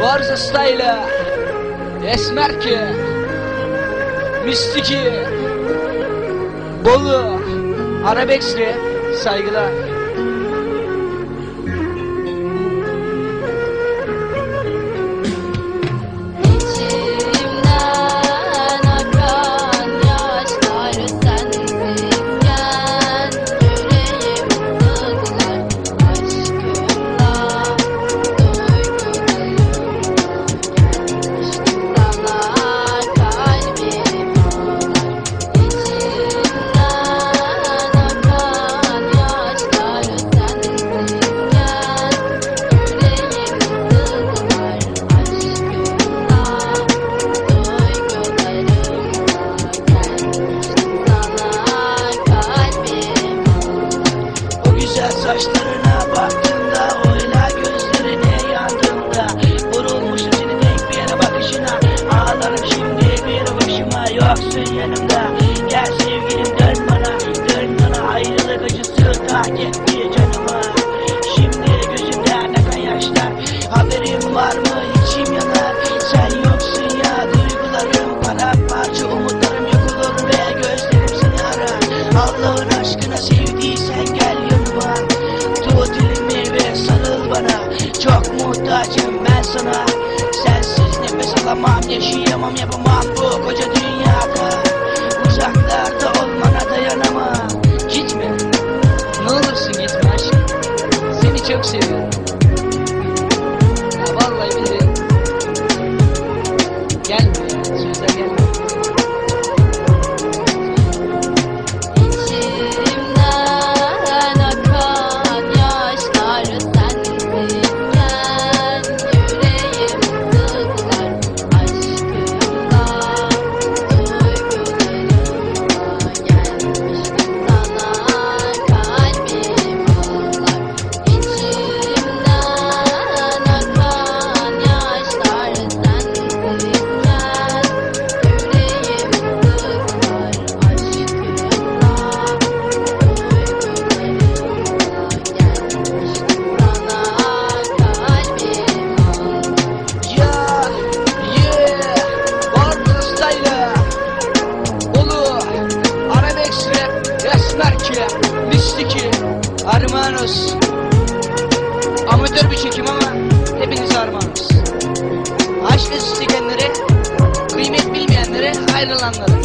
Barza Style Esmer ki Mistiki Bolu Arabex'li saygılar güzel saçlarına baktığımda Oyla gözlerine yandığımda Vurulmuşum seni tek bir yere bakışına Ağlarım. Şimdi bir başıma Yoksun yanımda. Gel sevgilim dön bana Dön bana. Ayrılık acısı Tak etti canıma. Şimdi gözümden akan yaşlar Haberin var mı Muhtacım ben sana Sensiz nefes alamam yaşayamam yapamam. Bu koca dünyada Uzaklarda olmana dayanamam. Gitme Ne olursun gitme aşkım. Seni çok seviyorum Armanos Amatör bir çekim ama hepiniz armağanız. Aşk isteyenlere Kıymet bilmeyenlere ayrılanlara